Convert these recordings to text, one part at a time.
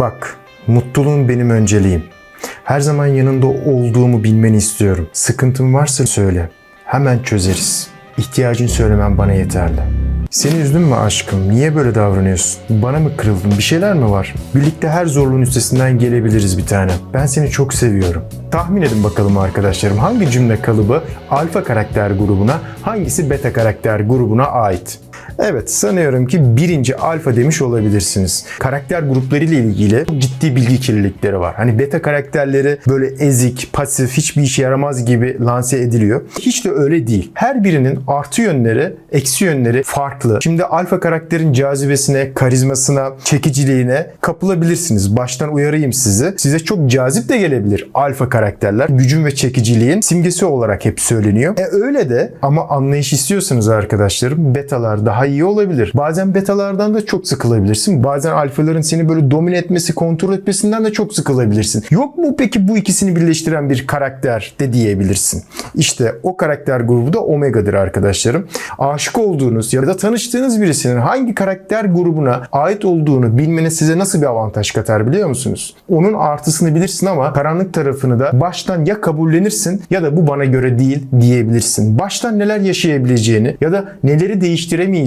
Bak, mutluluğun benim önceliğim. Her zaman yanında olduğumu bilmeni istiyorum. Sıkıntın varsa söyle. Hemen çözeriz. İhtiyacını söylemen bana yeterli. Seni üzdüm mü aşkım? Niye böyle davranıyorsun? Bana mı kırıldın? Bir şeyler mi var? Birlikte her zorluğun üstesinden gelebiliriz bir tane. Ben seni çok seviyorum. Tahmin edin bakalım arkadaşlarım hangi cümle kalıbı alfa karakter grubuna, hangisi beta karakter grubuna ait? Evet sanıyorum ki birinci alfa demiş olabilirsiniz. Karakter grupları ile ilgili ciddi bilgi kirlilikleri var. Hani beta karakterleri böyle ezik, pasif, hiçbir işe yaramaz gibi lanse ediliyor. Hiç de öyle değil. Her birinin artı yönleri, eksi yönleri farklı. Şimdi alfa karakterin cazibesine, karizmasına, çekiciliğine kapılabilirsiniz. Baştan uyarayım sizi. Size çok cazip de gelebilir alfa karakterler. Gücün ve çekiciliğin simgesi olarak hep söyleniyor. E öyle de ama anlayış istiyorsanız arkadaşlarım betalar daha iyi olabilir. Bazen betalardan da çok sıkılabilirsin. Bazen alfaların seni böyle domine etmesi, kontrol etmesinden de çok sıkılabilirsin. Yok mu peki bu ikisini birleştiren bir karakter de diyebilirsin. İşte o karakter grubu da Omega'dır arkadaşlarım. Aşık olduğunuz ya da tanıştığınız birisinin hangi karakter grubuna ait olduğunu bilmeniz size nasıl bir avantaj katar biliyor musunuz? Onun artısını bilirsin ama karanlık tarafını da baştan ya kabullenirsin ya da bu bana göre değil diyebilirsin. Baştan neler yaşayabileceğini ya da neleri değiştiremeyeceğini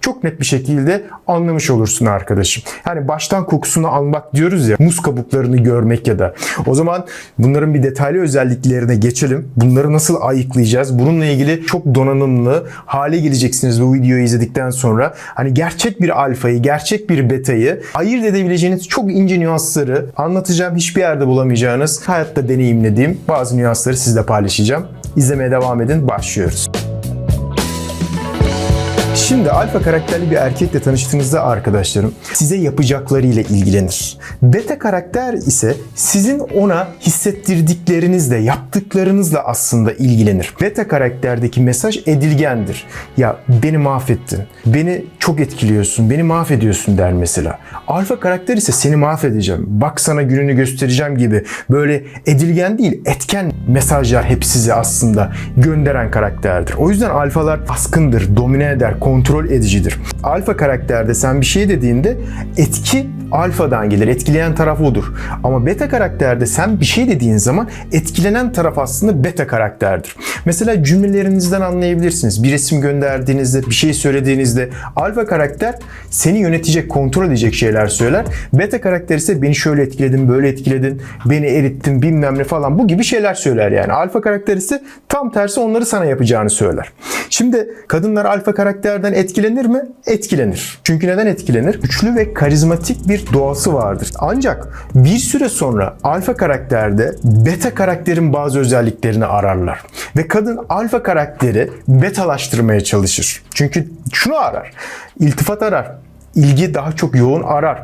çok net bir şekilde anlamış olursun arkadaşım. Yani baştan kokusunu almak diyoruz ya muz kabuklarını görmek ya da. O zaman bunların bir detaylı özelliklerine geçelim. Bunları nasıl ayıklayacağız? Bununla ilgili çok donanımlı hale geleceksiniz bu videoyu izledikten sonra. Hani gerçek bir alfayı, gerçek bir betayı ayırt edebileceğiniz çok ince nüansları anlatacağım. Hiçbir yerde bulamayacağınız, hayatta deneyimlediğim bazı nüansları sizle paylaşacağım. İzlemeye devam edin. Başlıyoruz. Şimdi alfa karakterli bir erkekle tanıştığınızda arkadaşlarım size yapacaklarıyla ilgilenir. Beta karakter ise sizin ona hissettirdiklerinizle, yaptıklarınızla aslında ilgilenir. Beta karakterdeki mesaj edilgendir. Ya beni mahvettin, beni çok etkiliyorsun, beni mahvediyorsun der mesela. Alfa karakter ise seni mahvedeceğim, bak sana gününü göstereceğim gibi böyle edilgen değil, etken mesajlar hep size aslında gönderen karakterdir. O yüzden alfalar baskındır, domine eder, kontrol edicidir. Alfa karakterde sen bir şey dediğinde etki alfadan gelir. Etkileyen taraf odur. Ama beta karakterde sen bir şey dediğin zaman etkilenen taraf aslında beta karakterdir. Mesela cümlelerinizden anlayabilirsiniz. Bir resim gönderdiğinizde, bir şey söylediğinizde alfa karakter seni yönetecek, kontrol edecek şeyler söyler. Beta karakter ise beni şöyle etkiledin, böyle etkiledin, beni erittin, bilmem ne falan bu gibi şeyler söyler yani. Alfa karakter ise tam tersi onları sana yapacağını söyler. Şimdi kadınlar alfa karakterden etkilenir mi? Etkilenir. Çünkü neden etkilenir? Güçlü ve karizmatik bir doğası vardır. Ancak bir süre sonra alfa karakterde beta karakterin bazı özelliklerini ararlar. Ve kadın alfa karakteri betalaştırmaya çalışır. Çünkü şunu arar. İltifat arar ilgi daha çok yoğun arar.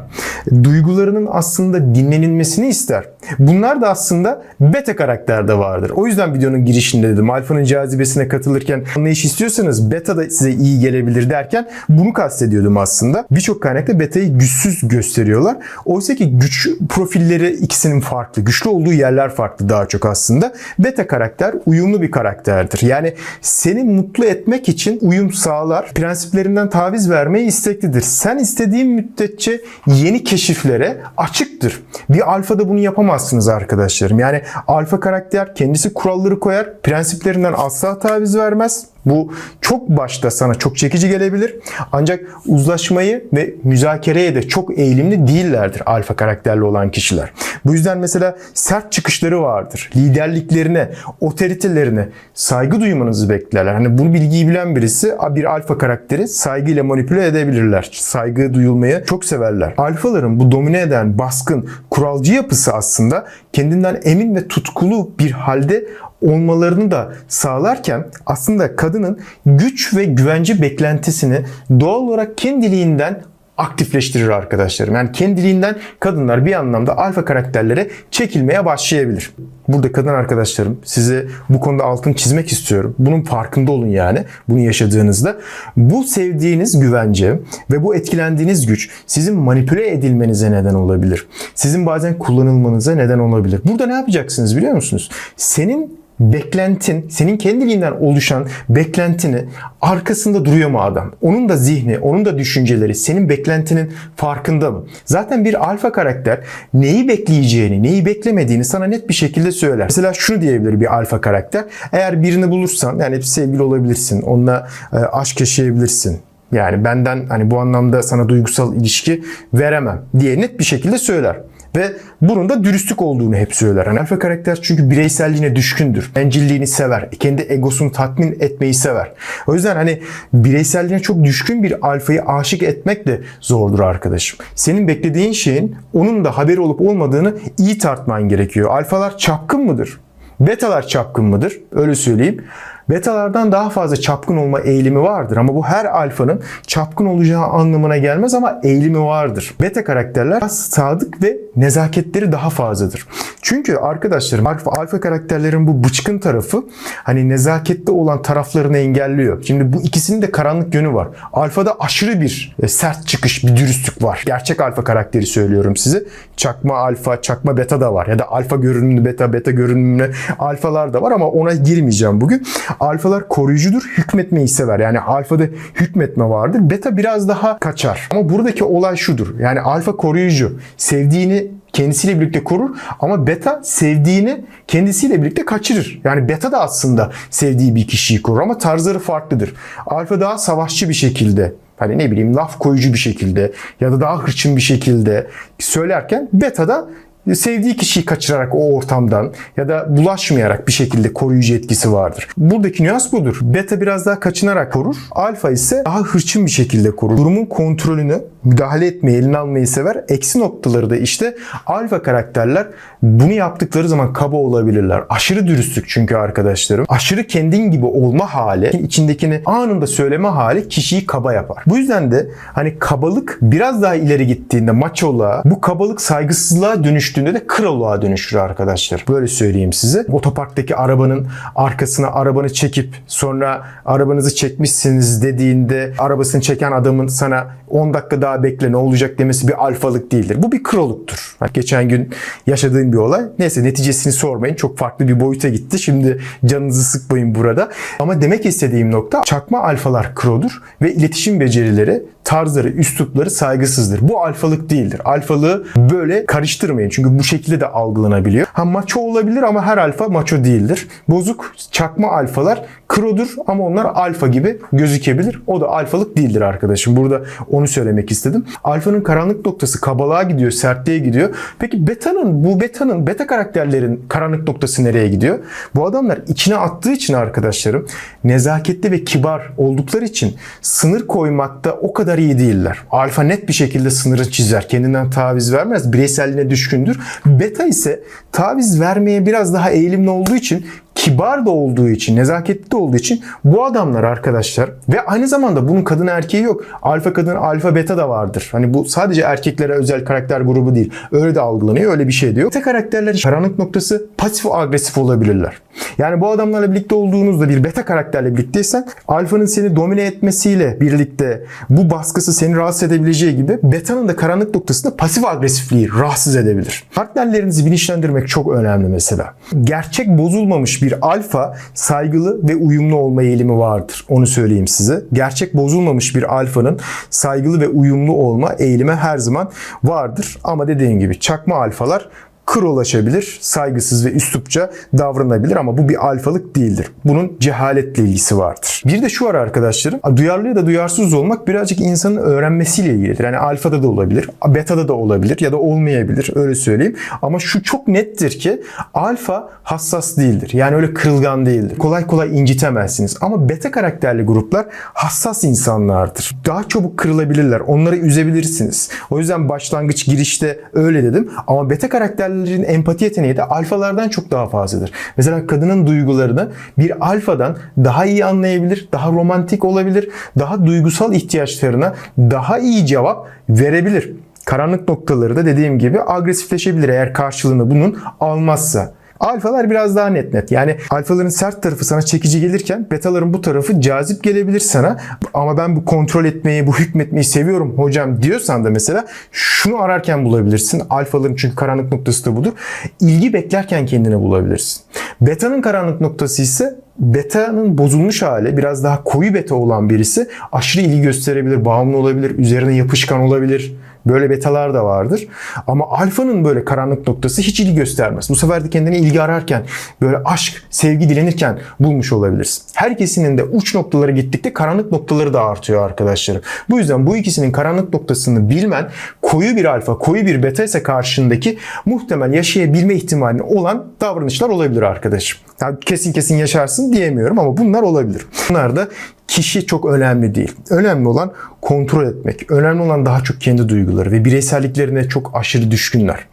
Duygularının aslında dinlenilmesini ister. Bunlar da aslında beta karakterde vardır. O yüzden videonun girişinde dedim alfanın cazibesine katılırken anlayış istiyorsanız beta da size iyi gelebilir derken bunu kastediyordum aslında. Birçok kaynakta betayı güçsüz gösteriyorlar. Oysa ki güç profilleri ikisinin farklı. Güçlü olduğu yerler farklı daha çok aslında. Beta karakter uyumlu bir karakterdir. Yani seni mutlu etmek için uyum sağlar. Prensiplerinden taviz vermeye isteklidir. Sen istediğin müddetçe yeni keşiflere açıktır. Bir alfada bunu yapamazsınız arkadaşlarım. Yani alfa karakter kendisi kuralları koyar, prensiplerinden asla taviz vermez. Bu çok başta sana çok çekici gelebilir. Ancak uzlaşmayı ve müzakereye de çok eğilimli değillerdir alfa karakterli olan kişiler. Bu yüzden mesela sert çıkışları vardır. Liderliklerine, otoritelerine saygı duymanızı beklerler. Hani bu bilgiyi bilen birisi bir alfa karakteri saygıyla manipüle edebilirler. Saygı duyulmayı çok severler. Alfaların bu domine eden baskın kuralcı yapısı aslında kendinden emin ve tutkulu bir halde olmalarını da sağlarken aslında kadının güç ve güvence beklentisini doğal olarak kendiliğinden aktifleştirir arkadaşlarım. Yani kendiliğinden kadınlar bir anlamda alfa karakterlere çekilmeye başlayabilir. Burada kadın arkadaşlarım size bu konuda altın çizmek istiyorum. Bunun farkında olun yani bunu yaşadığınızda. Bu sevdiğiniz güvence ve bu etkilendiğiniz güç sizin manipüle edilmenize neden olabilir. Sizin bazen kullanılmanıza neden olabilir. Burada ne yapacaksınız biliyor musunuz? Senin beklentin, senin kendiliğinden oluşan beklentini arkasında duruyor mu adam? Onun da zihni, onun da düşünceleri senin beklentinin farkında mı? Zaten bir alfa karakter neyi bekleyeceğini, neyi beklemediğini sana net bir şekilde söyler. Mesela şunu diyebilir bir alfa karakter. Eğer birini bulursan yani sevgili olabilirsin, onunla e, aşk yaşayabilirsin. Yani benden hani bu anlamda sana duygusal ilişki veremem diye net bir şekilde söyler. Ve bunun da dürüstlük olduğunu hep söyler. Yani alfa karakter çünkü bireyselliğine düşkündür. Bencilliğini sever. Kendi egosunu tatmin etmeyi sever. O yüzden hani bireyselliğine çok düşkün bir alfayı aşık etmek de zordur arkadaşım. Senin beklediğin şeyin onun da haberi olup olmadığını iyi tartman gerekiyor. Alfalar çapkın mıdır? Betalar çapkın mıdır? Öyle söyleyeyim. Betalardan daha fazla çapkın olma eğilimi vardır ama bu her alfanın çapkın olacağı anlamına gelmez ama eğilimi vardır. Beta karakterler az sadık ve nezaketleri daha fazladır. Çünkü arkadaşlarım alfa, alfa karakterlerin bu bıçkın tarafı hani nezakette olan taraflarını engelliyor. Şimdi bu ikisinin de karanlık yönü var. Alfada aşırı bir e, sert çıkış, bir dürüstlük var. Gerçek alfa karakteri söylüyorum size. Çakma alfa, çakma beta da var. Ya da alfa görünümlü beta, beta görünümlü alfalar da var ama ona girmeyeceğim bugün. Alfalar koruyucudur, hükmetmeyi sever. Yani alfada hükmetme vardır. Beta biraz daha kaçar. Ama buradaki olay şudur. Yani alfa koruyucu. Sevdiğini kendisiyle birlikte korur ama beta sevdiğini kendisiyle birlikte kaçırır. Yani beta da aslında sevdiği bir kişiyi korur ama tarzları farklıdır. Alfa daha savaşçı bir şekilde hani ne bileyim laf koyucu bir şekilde ya da daha hırçın bir şekilde söylerken beta da sevdiği kişiyi kaçırarak o ortamdan ya da bulaşmayarak bir şekilde koruyucu etkisi vardır. Buradaki nüans budur. Beta biraz daha kaçınarak korur. Alfa ise daha hırçın bir şekilde korur. Durumun kontrolünü müdahale etmeyi, eline almayı sever. Eksi noktaları da işte alfa karakterler bunu yaptıkları zaman kaba olabilirler. Aşırı dürüstlük çünkü arkadaşlarım. Aşırı kendin gibi olma hali, içindekini anında söyleme hali kişiyi kaba yapar. Bu yüzden de hani kabalık biraz daha ileri gittiğinde maçoluğa, bu kabalık saygısızlığa dönüştüğünde de krallığa dönüşür arkadaşlar. Böyle söyleyeyim size. Otoparktaki arabanın arkasına arabanı çekip sonra arabanızı çekmişsiniz dediğinde arabasını çeken adamın sana 10 dakika daha bekle ne olacak demesi bir alfalık değildir. Bu bir kroluktur. Geçen gün yaşadığım bir olay. Neyse neticesini sormayın. Çok farklı bir boyuta gitti. Şimdi canınızı sıkmayın burada. Ama demek istediğim nokta çakma alfalar krodur ve iletişim becerileri, tarzları, üslupları saygısızdır. Bu alfalık değildir. Alfalığı böyle karıştırmayın. Çünkü bu şekilde de algılanabiliyor. Ha maço olabilir ama her alfa maço değildir. Bozuk çakma alfalar krodur ama onlar alfa gibi gözükebilir. O da alfalık değildir arkadaşım. Burada onu söylemek istedim. Alfanın karanlık noktası kabalığa gidiyor, sertliğe gidiyor. Peki beta'nın, bu beta'nın, beta karakterlerin karanlık noktası nereye gidiyor? Bu adamlar içine attığı için arkadaşlarım nezaketli ve kibar oldukları için sınır koymakta o kadar iyi değiller. Alfa net bir şekilde sınırı çizer. Kendinden taviz vermez. Bireyselliğine düşkündür. Beta ise taviz vermeye biraz daha eğilimli olduğu için kibar da olduğu için, nezaketli de olduğu için bu adamlar arkadaşlar ve aynı zamanda bunun kadın erkeği yok. Alfa kadın, alfa beta da vardır. Hani bu sadece erkeklere özel karakter grubu değil. Öyle de algılanıyor. Öyle bir şey de yok. Beta karakterlerin karanlık noktası pasif agresif olabilirler. Yani bu adamlarla birlikte olduğunuzda bir beta karakterle birlikteysen alfanın seni domine etmesiyle birlikte bu baskısı seni rahatsız edebileceği gibi beta'nın da karanlık noktasında pasif agresifliği rahatsız edebilir. Partnerlerinizi bilinçlendirmek çok önemli mesela. Gerçek bozulmamış bir alfa saygılı ve uyumlu olma eğilimi vardır. Onu söyleyeyim size. Gerçek bozulmamış bir alfanın saygılı ve uyumlu olma eğilimi her zaman vardır. Ama dediğim gibi çakma alfalar krolaşabilir, saygısız ve üslupça davranabilir ama bu bir alfalık değildir. Bunun cehaletle ilgisi vardır. Bir de şu var arkadaşlarım, duyarlı ya da duyarsız olmak birazcık insanın öğrenmesiyle ilgilidir. Yani alfada da olabilir, betada da olabilir ya da olmayabilir öyle söyleyeyim. Ama şu çok nettir ki alfa hassas değildir. Yani öyle kırılgan değildir. Kolay kolay incitemezsiniz. Ama beta karakterli gruplar hassas insanlardır. Daha çabuk kırılabilirler. Onları üzebilirsiniz. O yüzden başlangıç girişte öyle dedim. Ama beta karakterli karakterlerin empati yeteneği de alfalardan çok daha fazladır. Mesela kadının duygularını bir alfadan daha iyi anlayabilir, daha romantik olabilir, daha duygusal ihtiyaçlarına daha iyi cevap verebilir. Karanlık noktaları da dediğim gibi agresifleşebilir eğer karşılığını bunun almazsa. Alfalar biraz daha net net. Yani alfaların sert tarafı sana çekici gelirken betaların bu tarafı cazip gelebilir sana. Ama ben bu kontrol etmeyi, bu hükmetmeyi seviyorum hocam diyorsan da mesela şunu ararken bulabilirsin. Alfaların çünkü karanlık noktası da budur. İlgi beklerken kendini bulabilirsin. Beta'nın karanlık noktası ise beta'nın bozulmuş hali biraz daha koyu beta olan birisi aşırı ilgi gösterebilir, bağımlı olabilir, üzerine yapışkan olabilir. Böyle betalar da vardır. Ama alfanın böyle karanlık noktası hiç ilgi göstermez. Bu sefer de kendini ilgi ararken, böyle aşk, sevgi dilenirken bulmuş olabilirsin. Her ikisinin de uç noktaları gittikçe karanlık noktaları da artıyor arkadaşlarım. Bu yüzden bu ikisinin karanlık noktasını bilmen koyu bir alfa, koyu bir beta ise karşındaki muhtemel yaşayabilme ihtimali olan davranışlar olabilir arkadaşım. Yani kesin kesin yaşarsın diyemiyorum ama bunlar olabilir. Bunlar da kişi çok önemli değil. Önemli olan kontrol etmek. Önemli olan daha çok kendi duyguları ve bireyselliklerine çok aşırı düşkünler.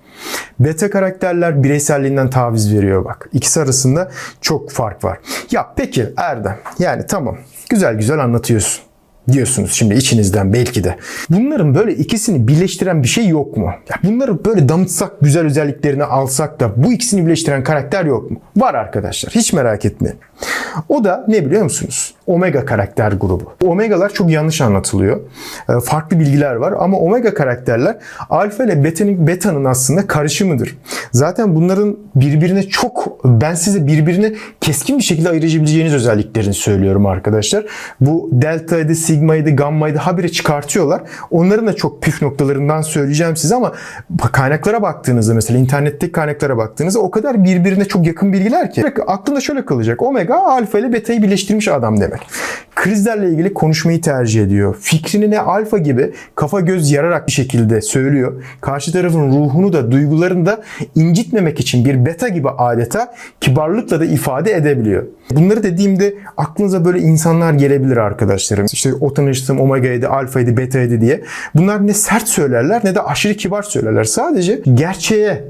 Beta karakterler bireyselliğinden taviz veriyor bak. İkisi arasında çok fark var. Ya peki Erdem yani tamam güzel güzel anlatıyorsun diyorsunuz şimdi içinizden belki de. Bunların böyle ikisini birleştiren bir şey yok mu? Ya bunları böyle damıtsak güzel özelliklerini alsak da bu ikisini birleştiren karakter yok mu? Var arkadaşlar hiç merak etmeyin. O da ne biliyor musunuz? Omega karakter grubu. Omegalar çok yanlış anlatılıyor. Ee, Farklı bilgiler var ama omega karakterler alfa ile beta'nın, beta'nın aslında karışımıdır. Zaten bunların birbirine çok ben size birbirini keskin bir şekilde ayırabileceğiniz özelliklerini söylüyorum arkadaşlar. Bu delta'ydı, sigma'ydı, gamma'ydı habire çıkartıyorlar. Onların da çok püf noktalarından söyleyeceğim size ama kaynaklara baktığınızda mesela internetteki kaynaklara baktığınızda o kadar birbirine çok yakın bilgiler ki aklında şöyle kalacak. Omega alfa ile beta'yı birleştirmiş adam demek. Krizlerle ilgili konuşmayı tercih ediyor. Fikrini ne alfa gibi kafa göz yararak bir şekilde söylüyor. Karşı tarafın ruhunu da duygularını da incitmemek için bir beta gibi adeta kibarlıkla da ifade edebiliyor. Bunları dediğimde aklınıza böyle insanlar gelebilir arkadaşlarım. İşte o tanıştığım omega'ydı, alfaydı, beta'ydı diye. Bunlar ne sert söylerler ne de aşırı kibar söylerler. Sadece gerçeğe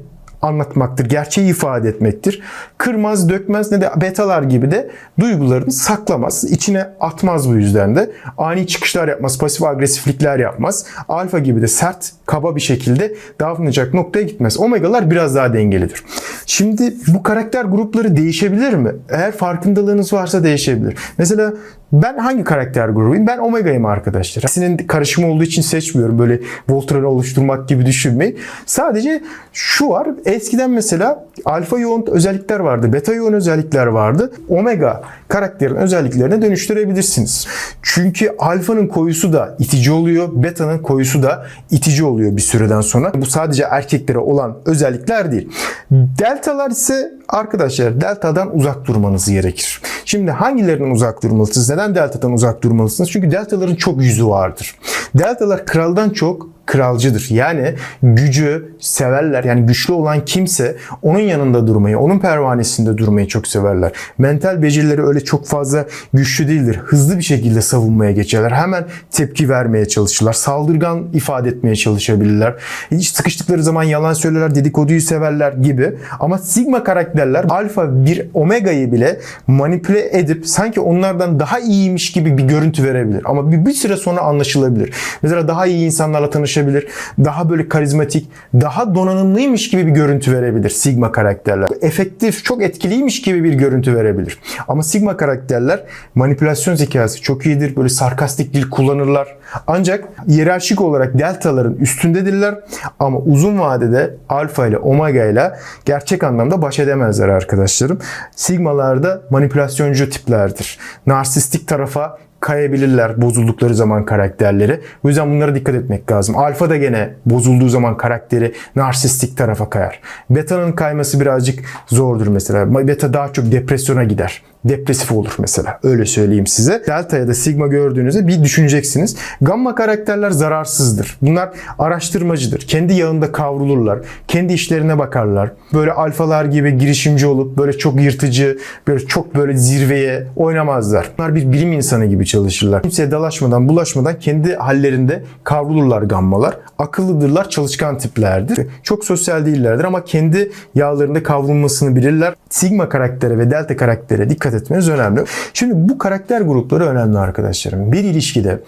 anlatmaktır, gerçeği ifade etmektir. Kırmaz, dökmez ne de betalar gibi de duygularını saklamaz. içine atmaz bu yüzden de. Ani çıkışlar yapmaz, pasif agresiflikler yapmaz. Alfa gibi de sert, kaba bir şekilde davranacak noktaya gitmez. Omega'lar biraz daha dengelidir. Şimdi bu karakter grupları değişebilir mi? Eğer farkındalığınız varsa değişebilir. Mesela ben hangi karakter grubuyum? Ben Omega'yım arkadaşlar. Sizin karışımı olduğu için seçmiyorum. Böyle Voltron'u oluşturmak gibi düşünmeyin. Sadece şu var. Eskiden mesela alfa yoğun özellikler vardı. Beta yoğun özellikler vardı. Omega karakterin özelliklerine dönüştürebilirsiniz. Çünkü alfanın koyusu da itici oluyor. Beta'nın koyusu da itici oluyor bir süreden sonra. Bu sadece erkeklere olan özellikler değil. Deltalar ise arkadaşlar delta'dan uzak durmanız gerekir. Şimdi hangilerinden uzak durmalısınız? Neden delta'dan uzak durmalısınız? Çünkü deltaların çok yüzü vardır. Deltalar kraldan çok kralcıdır. Yani gücü severler. Yani güçlü olan kimse onun yanında durmayı, onun pervanesinde durmayı çok severler. Mental becerileri öyle çok fazla güçlü değildir. Hızlı bir şekilde savunmaya geçerler. Hemen tepki vermeye çalışırlar. Saldırgan ifade etmeye çalışabilirler. Hiç sıkıştıkları zaman yalan söylerler, dedikoduyu severler gibi. Ama Sigma karakterler alfa bir omega'yı bile manipüle edip sanki onlardan daha iyiymiş gibi bir görüntü verebilir. Ama bir, bir süre sonra anlaşılabilir. Mesela daha iyi insanlarla tanış konuşabilir. Daha böyle karizmatik, daha donanımlıymış gibi bir görüntü verebilir Sigma karakterler. Efektif, çok etkiliymiş gibi bir görüntü verebilir. Ama Sigma karakterler manipülasyon zekası çok iyidir. Böyle sarkastik dil kullanırlar. Ancak hiyerarşik olarak deltaların üstündedirler. Ama uzun vadede alfa ile omega ile gerçek anlamda baş edemezler arkadaşlarım. Sigmalarda manipülasyoncu tiplerdir. Narsistik tarafa kayabilirler bozuldukları zaman karakterleri. Bu yüzden bunlara dikkat etmek lazım. Alfa da gene bozulduğu zaman karakteri narsistik tarafa kayar. Beta'nın kayması birazcık zordur mesela. Beta daha çok depresyona gider. Depresif olur mesela. Öyle söyleyeyim size. Delta ya da Sigma gördüğünüzde bir düşüneceksiniz. Gamma karakterler zararsızdır. Bunlar araştırmacıdır. Kendi yağında kavrulurlar. Kendi işlerine bakarlar. Böyle alfalar gibi girişimci olup böyle çok yırtıcı, böyle çok böyle zirveye oynamazlar. Bunlar bir bilim insanı gibi çalışırlar. Kimseye dalaşmadan, bulaşmadan kendi hallerinde kavrulurlar gammalar. Akıllıdırlar, çalışkan tiplerdir. Çok sosyal değillerdir ama kendi yağlarında kavrulmasını bilirler. Sigma karaktere ve delta karaktere dikkat etmeniz önemli. Şimdi bu karakter grupları önemli arkadaşlarım. Bir ilişkide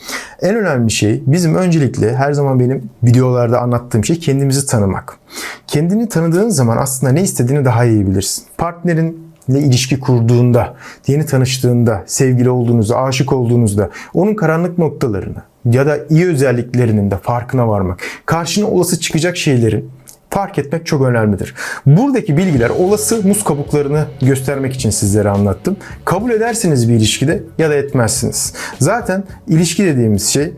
en önemli şey bizim öncelikle her zaman benim videolarda anlattığım şey kendimizi tanımak. Kendini tanıdığın zaman aslında ne istediğini daha iyi bilirsin. Partnerin ne ilişki kurduğunda, yeni tanıştığında, sevgili olduğunuzda, aşık olduğunuzda onun karanlık noktalarını ya da iyi özelliklerinin de farkına varmak, karşına olası çıkacak şeylerin fark etmek çok önemlidir. Buradaki bilgiler olası muz kabuklarını göstermek için sizlere anlattım. Kabul edersiniz bir ilişkide ya da etmezsiniz. Zaten ilişki dediğimiz şey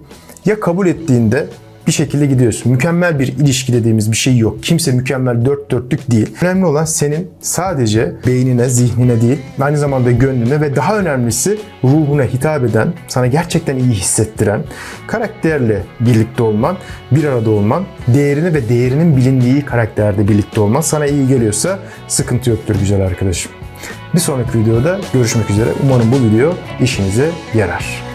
ya kabul ettiğinde bir şekilde gidiyorsun. Mükemmel bir ilişki dediğimiz bir şey yok. Kimse mükemmel dört dörtlük değil. Önemli olan senin sadece beynine, zihnine değil, aynı zamanda gönlüne ve daha önemlisi ruhuna hitap eden, sana gerçekten iyi hissettiren, karakterle birlikte olman, bir arada olman, değerini ve değerinin bilindiği karakterde birlikte olman sana iyi geliyorsa sıkıntı yoktur güzel arkadaşım. Bir sonraki videoda görüşmek üzere. Umarım bu video işinize yarar.